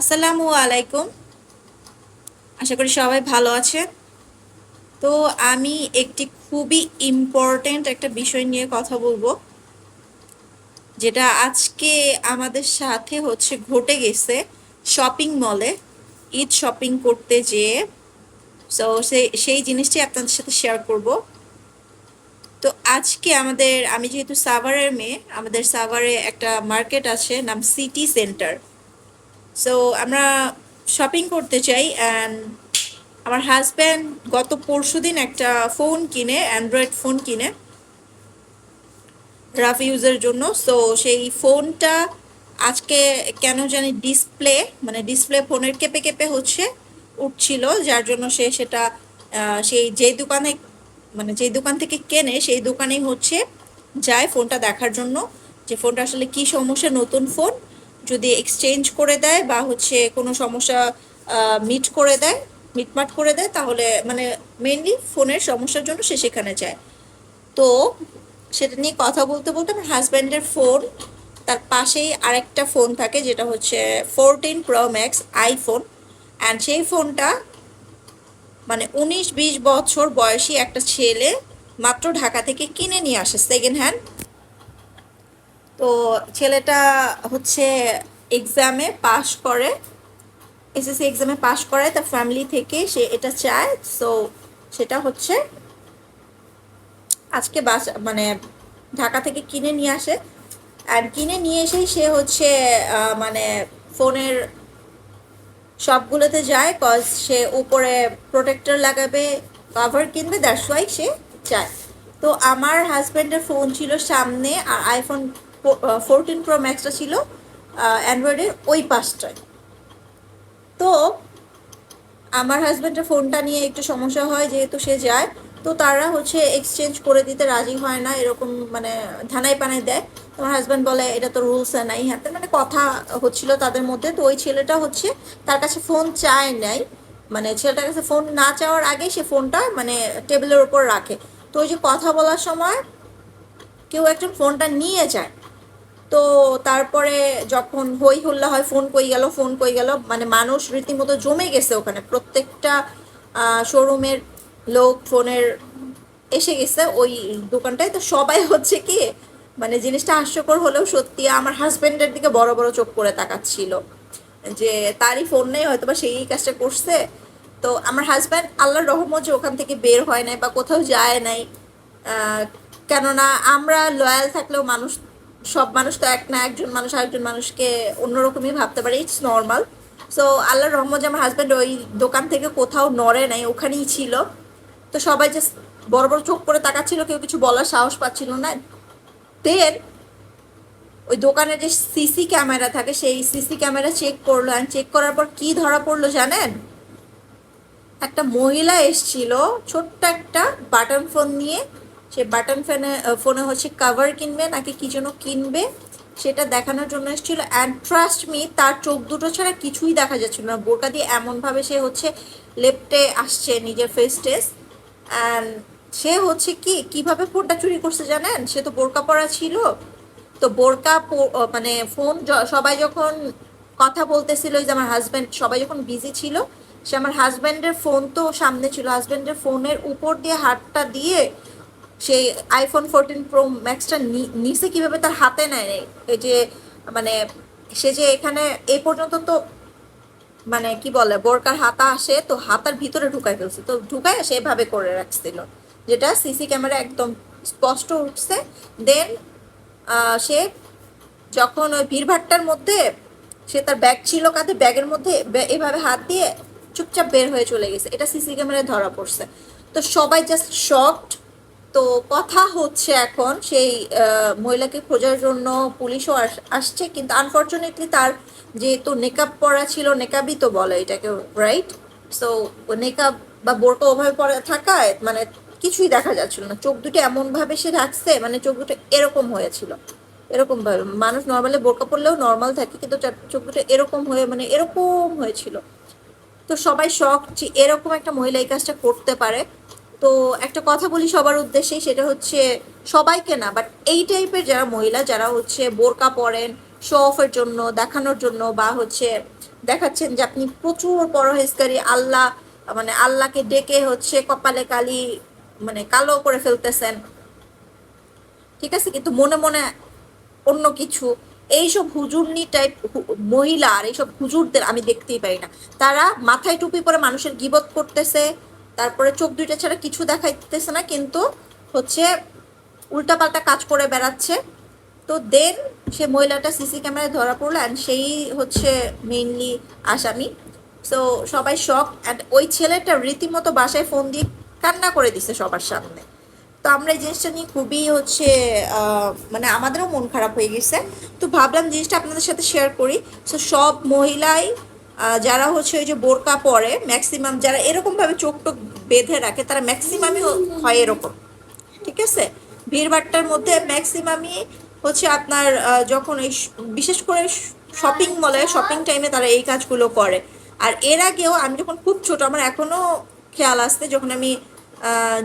আসসালামু আলাইকুম। আশা করি সবাই ভালো আছে তো আমি একটি খুবই ইম্পর্ট্যান্ট একটা বিষয় নিয়ে কথা বলব, যেটা আজকে আমাদের সাথে হচ্ছে ঘটে গেছে শপিং মলে ঈদ শপিং করতে যেয়ে। সো, সেই জিনিসটি আপনাদের সাথে শেয়ার করব। তো আজকে আমাদের, আমি যেহেতু সাভারের মেয়ে, আমাদের সাভারে একটা মার্কেট আছে, নাম সিটি সেন্টার সো আমরা শপিং করতে চাই অ্যান্ড আমার হাজব্যান্ড গত পরশু দিন একটা ফোন কিনে অ্যান্ড্রয়েড ফোন কিনে রাফ ইউজের জন্য। সো সেই ফোনটা আজকে কেন জানি ডিসপ্লে মানে ডিসপ্লে ফোনের কেঁপে কেঁপে হচ্ছে, উঠছিল, যার জন্য সে সেটা সেই যেই দোকানে মানে যেই দোকান থেকে কেনে, সেই দোকানেই হচ্ছে যায় ফোনটা দেখার জন্য। যে ফোনটা আসলে কি সমস্যা, নতুন ফোন যদি এক্সচেঞ্জ করে দেয় বা হচ্ছে কোনো সমস্যা মিট করে দেয় মিটমাট করে দেয়, তাহলে মানে মেনলি ফোনের সমস্যার জন্য সে সেখানে যায়। তো সেটা নিয়ে কথা বলতে বলতে আমার হাজব্যান্ডের ফোন তার পাশেই আরেকটা ফোন থাকে যেটা হচ্ছে fourteen Pro Max iPhone and সেই ফোনটা মানে উনিশ বিশ বছর বয়সী একটা ছেলে মাত্র ঢাকা থেকে কিনে নিয়ে আসে সেকেন্ড হ্যান্ড তো ছেলেটা হচ্ছে এক্সামে পাশ করে এসএসসি এক্সামে পাশ করায় তার ফ্যামিলি থেকে সে এটা চায়। সো সেটা হচ্ছে আজকে বাস মানে ঢাকা থেকে কিনে নিয়ে আসে। আর কিনে নিয়ে এসেই সে হচ্ছে মানে ফোনের সবগুলোতে যায় কজ সে উপরে প্রোটেক্টর লাগাবে কভার কিনবে দ্যাটস ওয়াই সে চায়। তো আমার হাজব্যান্ডের ফোন ছিল সামনে আর আইফোন ফোরটিন প্রো ম্যাক্সটা ছিল অ্যান্ড্রয়েডের ওই পাশটায় তো আমার হাজব্যান্ডের ফোনটা নিয়ে একটু সমস্যা হয়, যেহেতু সে যায়, তো তারা হচ্ছে এক্সচেঞ্জ করে দিতে রাজি হয় না, এরকম মানে ধানাই পানাই দেয়। তোমার হাজব্যান্ড বলে, এটা তো রুলস নাই হ্যাঁ। মানে কথা হচ্ছিল তাদের মধ্যে, তো ওই ছেলেটা হচ্ছে তার কাছে ফোন চায় নাই। মানে ছেলেটার কাছে ফোন না চাওয়ার আগে সে ফোনটা মানে টেবিলের ওপর রাখে। তো ওই যে কথা বলার সময় কেউ একজন ফোনটা নিয়ে যায় তো তারপরে যখন হই হুল্লা হয়, ফোন কই গেল, ফোন কই গেল মানে মানুষ রীতিমতো জমে গেছে ওখানে। প্রত্যেকটা শোরুমের লোক ফোনের এসে গেছে ওই দোকানটায়। তো সবাই হচ্ছে কি মানে জিনিসটা হাস্যকর হলেও সত্যি আমার হাজবেন্ডের দিকে বড় বড় চোখ করে তাকাচ্ছিল। যে তারই ফোন নেই হয়তো বা সেই কাজটা করছে। তো আমার হাজব্যান্ড আল্লাহর রহমত যে ওখান থেকে বের হয় নাই বা কোথাও যায় নাই। কেননা আমরা লয়াল থাকলেও মানুষ সব মানুষ তো এক না, একজন মানুষ আরেকজন মানুষকে অন্যরকমই ভাবতে পারে ইটস নর্মাল সো আল্লাহর রহমত আমার হাজব্যান্ড ওই দোকান থেকে কোথাও নড়ে নাই, ওখানেই ছিল। তো সবাই যে বড় বড় চোখ করে তাকাচ্ছিল, কেউ কিছু বলার সাহস পাচ্ছিল না। দেন ওই দোকানে যে সিসি ক্যামেরা থাকে, সেই সিসি ক্যামেরা চেক করল অ্যান্ড চেক করার পর কি ধরা পড়ল জানেন? একটা মহিলা এসছিল, ছোট্ট একটা বাটন ফোন নিয়ে সে বাটন ফোনে ফোনে হচ্ছে কাভার কিনবে নাকি কি যেন কিনবে, সেটা দেখানোর জন্য এসেছিল। অ্যান্ড ট্রাস্ট মি তার চোখ দুটো ছাড়া কিছুই দেখা যাচ্ছিল না। বোরকা দিয়ে এমনভাবে সে হচ্ছে লেপটে আসছে নিজের ফেস টেস অ্যান্ড সে হচ্ছে কি, কীভাবে ফোনটা চুরি করছে জানেন? সে তো বোরকা পরা ছিল। তো বোরকা মানে ফোন সবাই যখন কথা বলতেছিল যে আমার হাজব্যান্ড সবাই যখন বিজি ছিল, সে আমার হাজব্যান্ডের ফোন তো সামনে ছিল। হাজব্যান্ডের ফোনের উপর দিয়ে হাতটা দিয়ে সেই আইফোন ফোরটিন প্রো ম্যাক্সটা নিচে কীভাবে তার হাতে নেয়? এই যে মানে সে যে এখানে এই পর্যন্ত তো মানে কি বলে, বোরকার হাতা আসে, তো হাতার ভিতরে ঢুকাই ফেলছে। তো ঢুকায় সেভাবে করে রাখছিল। যেটা সিসি ক্যামেরা একদম স্পষ্ট উঠছে। দেন সে যখন ওই ভিড়ভাট্টার মধ্যে, সে তার ব্যাগ ছিল কাঁধে ব্যাগের মধ্যে এভাবে হাত দিয়ে চুপচাপ বের হয়ে চলে গেছে। এটা সিসি ক্যামেরায় ধরা পড়ছে। তো সবাই জাস্ট শকড তো কথা হচ্ছে এখন সেই মহিলাকে খোঁজার জন্য পুলিশও আস- আসছে, কিন্তু আনফর্চুনেটলি তার যেহেতু নেকাব পরা ছিল নেকাবই তো বলে এটাকে রাইট সো নেকাব বা বোরকা ওভাবে পরা থাকায় মানে কিছুই দেখা যাচ্ছিল না। চোখ দুটো এমনভাবে সে রাখছে মানে চোখ দুটো এরকম হয়েছিল। এরকম ভাবে, মানুষ নর্মালি বোরকা পরলেও নর্মাল থাকে, কিন্তু চোখ দুটো এরকম হয়ে মানে এরকম হয়েছিল। তো সবাই শখ যে এরকম একটা মহিলা এই কাজটা করতে পারে। তো একটা কথা বলি সবার উদ্দেশ্যে সেটা হচ্ছে সবাইকে না বাট এই টাইপের যারা মহিলা, যারা হচ্ছে বোরকা পরেন শো অফের জন্য, দেখানোর জন্য বা হচ্ছে দেখাচ্ছেন যে আপনি প্রচুর পরহেজকারী আল্লাহ মানে আল্লাহকে ডেকে হচ্ছে কপালে কালি মানে কালো করে ফেলতেছেন। ঠিক আছে? কিন্তু মনে মনে অন্য কিছু। এইসব হুজুরনি টাইপ মহিলা আর এইসব হুজুরদের আমি দেখতেই পারি না। তারা মাথায় টুপি পরে মানুষের গিবত করতেছে তারপরে চোখ দুইটা ছাড়া কিছু দেখাইতেছে না, কিন্তু হচ্ছে উল্টাপাল্টা কাজ করে বেড়াচ্ছে। তো দেন সে মহিলাটা সিসি ক্যামেরায় ধরা পড়ল অ্যান্ড সেই হচ্ছে মেইনলি আসামি। সো সবাই শখ অ্যান্ড ওই ছেলেটা রীতিমতো বাসায় ফোন দিয়ে কান্না করে দিছে সবার সামনে। তো আমরা এই জিনিসটা নিয়ে খুবই হচ্ছে মানে আমাদেরও মন খারাপ হয়ে গেছে। তো ভাবলাম জিনিসটা আপনাদের সাথে শেয়ার করি। সো সব মহিলাই যারা হচ্ছে ওই যে বোরকা পরে ম্যাক্সিমাম যারা এরকমভাবে চোখ টোক বেঁধে রাখে, তারা ম্যাক্সিমামই হয় এরকম। ঠিক আছে? ভিড়ভাট্টার মধ্যে ম্যাক্সিমামই হচ্ছে আপনার যখন এই বিশেষ করে শপিং মলে শপিং টাইমে তারা এই কাজগুলো করে। আর এর আগেও আমি যখন খুব ছোট, আমার এখনও খেয়াল আসতে যখন আমি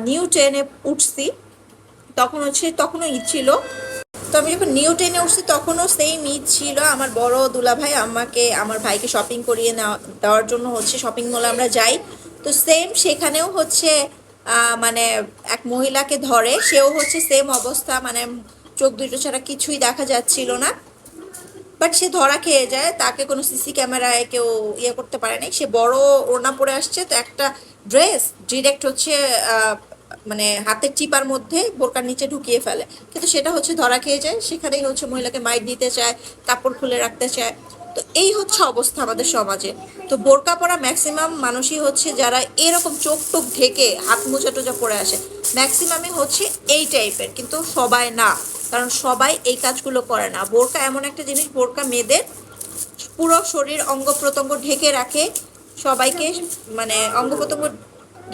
নিউ ট্রেনে উঠছি, তখন হচ্ছে, তখনও ঈদ ছিল। তো আমি যখন নিউ ট্রেনে উঠছি, তখনও সেম ঈদ ছিল। আমার বড় দুলাভাই আমাকে, আমার ভাইকে শপিং করিয়ে নেওয়া দেওয়ার জন্য হচ্ছে শপিং মলে আমরা যাই। তো সেম সেখানেও হচ্ছে মানে এক মহিলাকে ধরে, সেও হচ্ছে সেম অবস্থা মানে চোখ দুটো ছাড়া কিছুই দেখা যাচ্ছিল না। বাট সে ধরা খেয়ে যায়, তাকে কোনো সিসি ক্যামেরায় কেউ ইয়ে করতে পারে নাই। সে বড় ওড়না পরে আসছে, তো একটা ড্রেস ডিরেক্ট হচ্ছে মানে হাতের চিপার মধ্যে বোরকার নিচে ঢুকিয়ে ফেলে। কিন্তু সেটা হচ্ছে ধরা খেয়ে যায়, সেখানেই হচ্ছে মহিলাকে মাইট দিতে চায়, কাপড় খুলে রাখতে চায়। তো এই হচ্ছে অবস্থা আমাদের সমাজে। তো বোরকা পরা ম্যাক্সিমাম মানুষই হচ্ছে যারা এরকম চোখ টোক ঢেকে হাত মোজা টোজা পরে আসে ম্যাক্সিমামই হচ্ছে এই টাইপের কিন্তু সবাই না, কারণ সবাই এই কাজগুলো করে না। বোরকা এমন একটা জিনিস, বোরকা মেয়েদের পুরো শরীর অঙ্গ প্রত্যঙ্গ ঢেকে রাখে, সবাইকে মানে অঙ্গ প্রত্যঙ্গ,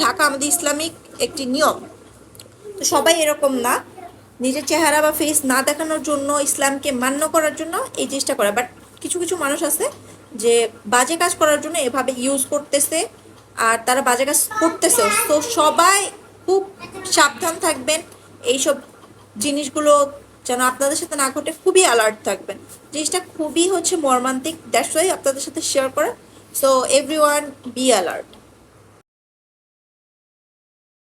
ঢাকা আমাদের ইসলামিক একটি নিয়ম। তো সবাই এরকম না, নিজের চেহারা বা ফেস না দেখানোর জন্য, ইসলামকে মান্য করার জন্য এই জিনিসটা করে। বাট কিছু কিছু মানুষ আছে যে বাজে কাজ করার জন্য এভাবে ইউজ করতেছে আর তারা বাজে কাজ করতেছে। তো সবাই খুব সাবধান থাকবেন। এইসব জিনিসগুলো যেন আপনাদের সাথে না ঘটে, খুবই অ্যালার্ট থাকবেন। জিনিসটা খুবই হচ্ছে মর্মান্তিক দ্যাটস ওয়াই আপনাদের সাথে শেয়ার করা। So everyone be alert